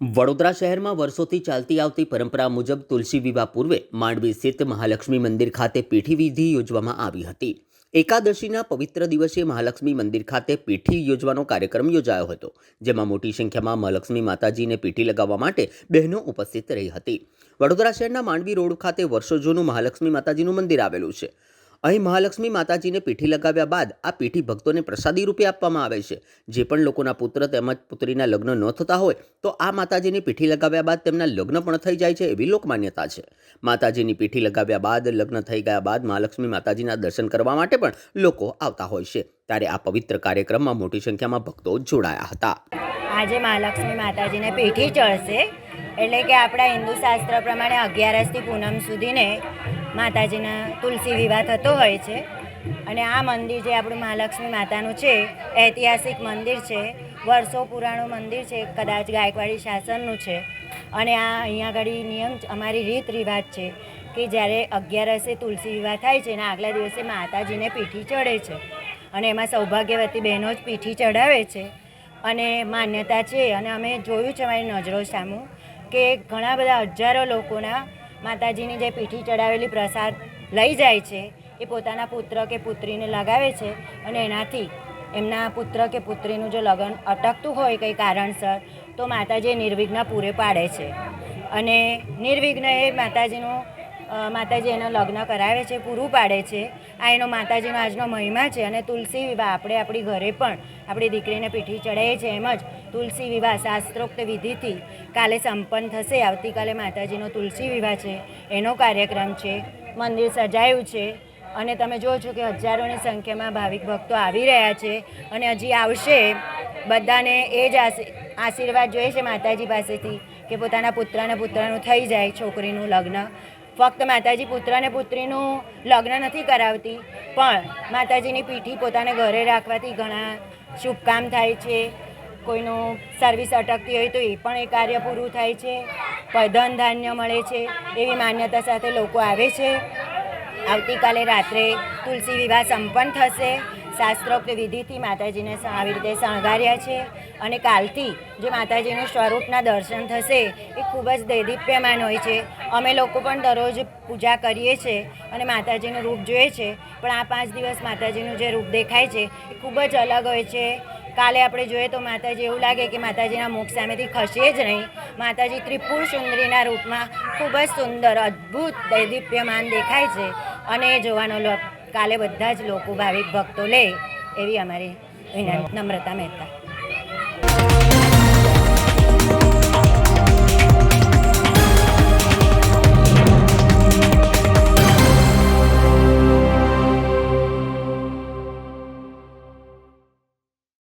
વડોદરા શહેરમાં વર્ષોથી ચાલતી આવતી પરંપરા મુજબ તુલસી વિવાહ પૂર્વે માંડવી સ્થિત મહાલક્ષ્મી મંદિર ખાતે પીઠી વિધિ યોજવામાં આવી હતી. એકાદશીના પવિત્ર દિવસે મહાલક્ષ્મી મંદિર ખાતે પીઠી યોજવાનો કાર્યક્રમ યોજાયો હતો, જેમાં મોટી સંખ્યામાં મહાલક્ષ્મી માતાજીને પીઠી લગાવવા માટે બહેનો ઉપસ્થિત રહી હતી. વડોદરા શહેરના માંડવી રોડ ખાતે વર્ષો જૂનું મહાલક્ષ્મી માતાજીનું મંદિર આવેલું છે. અહીં મહાલક્ષ્મી માતાજીને પીઠી લગાવ્યા બાદ આ પીઠી ભક્તોને પ્રસાદી રૂપે આપવામાં આવે છે. જે પણ લોકોના પુત્ર તેમજ પુત્રીના લગ્ન ન થતા હોય, તો આ માતાજીની પીઠી લગાવ્યા બાદ તેમના લગ્ન પણ થઈ જાય છે એવી લોકમાન્યતા છે. માતાજીની પીઠી લગાવ્યા બાદ, લગ્ન થઈ ગયા બાદ મહાલક્ષ્મી માતાજીના દર્શન કરવા માટે પણ લોકો આવતા હોય છે. ત્યારે આ પવિત્ર કાર્યક્રમમાં મોટી સંખ્યામાં ભક્તો જોડાયા હતા. આજે મહાલક્ષ્મી માતાજીને પીઠી ચડશે, એટલે કે આપણા હિન્દુ શાસ્ત્ર પ્રમાણે અગિયારસથી પૂનમ સુધીને માતાજીના તુલસી વિવાહ થતો હોય છે. અને આ મંદિર જે આપણું મહાલક્ષ્મી માતાનું છે, ઐતિહાસિક મંદિર છે, વર્ષો પુરાણું મંદિર છે, કદાચ ગાયકવાડી શાસનનું છે. અને આ અહીંયા આગળ નિયમ અમારી રીત રિવાજ છે કે જ્યારે અગિયારસે તુલસી વિવાહ થાય છે અને આગલા દિવસે માતાજીને પીઠી ચડે છે. અને એમાં સૌભાગ્યવતી બહેનો જ પીઠી ચડાવે છે. અને માન્યતા છે, અને અમે જોયું છે અમારી નજરો સામું, કે ઘણા બધા હજારો લોકોના માતાજીની જે પીઠી ચડાવેલી પ્રસાદ લઈ જાય છે, એ પોતાના પુત્ર કે પુત્રીને લગાવે છે અને એનાથી એમના પુત્ર કે પુત્રીનું જો લગ્ન અટકતું હોય કંઈ કારણસર, તો માતાજી નિર્વિઘ્ન પૂરે પાડે છે. અને નિર્વિઘ્ન એ માતાજીનું માતાજી એનો લગ્ન કરાવે છે, પૂરું પાડે છે. આ એનો માતાજીનો આજનો મહિમા છે અને તુલસી વિવાહ, આપણે આપણી ઘરે પણ આપણી દીકરીને પીઠી ચડાવીએ છીએ એમ જ. તુલસી વિવાહ શાસ્ત્રોક્ત વિધિથી કાલે સંપન્ન થશે. આવતીકાલે માતાજીનો તુલસી વિવાહ છે. એનો કાર્યક્રમ છે. મંદિર સજાયું છે. અને તમે જુઓ છો કે હજારોની સંખ્યામાં ભાવિક ભક્તો આવી રહ્યા છે. અને હજી આવશે. બધાને એ જ આશી- આશીર્વાદ જોઈએ છે માતાજી પાસેથી કે પોતાના પુત્રના પુત્રનું થઈ જાય, છોકરીનું લગ્ન. ફક્ત માતાજી પુત્ર અને પુત્રીનું લગ્ન નથી કરાવતી, પણ માતાજીની પીઠી પોતાને ઘરે રાખવાથી ઘણા શુભ કામ થાય છે. કોઈનું સર્વિસ અટકતી હોય તો એ પણ એ કાર્ય પૂરું થાય છે. ધન ધાન્ય મળે છે એવી માન્યતા સાથે લોકો આવે છે. આવતીકાલે રાત્રે તુલસી વિવાહ સંપન્ન થશે. શાસ્ત્રોક્ત વિધિથી માતાજીને આવી રીતે શણગાર્યા છે. અને કાલથી જે માતાજીનું સ્વરૂપના દર્શન થશે, એ ખૂબ જ દૈદીપ્યમાન હોય છે. અમે લોકો પણ દરરોજ પૂજા કરીએ છીએ અને માતાજીનું રૂપ જોઈએ છે. પણ આ પાંચ દિવસ માતાજીનું જે રૂપ દેખાય છે, એ ખૂબ જ અલગ હોય છે. કાલે આપણે જોઈએ તો માતાજી એવું લાગે કે માતાજીના મુખ સામેથી ખસે જ નહીં. માતાજી ત્રિપુર સુંદરીના રૂપમાં ખૂબ જ સુંદર, અદ્ભુત, દૈદીપ્યમાન દેખાય છે. અને એ જોવાનો કાલે બધા જ લોકો ભાવિક ભક્તો લે, એવી અમારી વિનંતી, નમ્રતા મહેતા.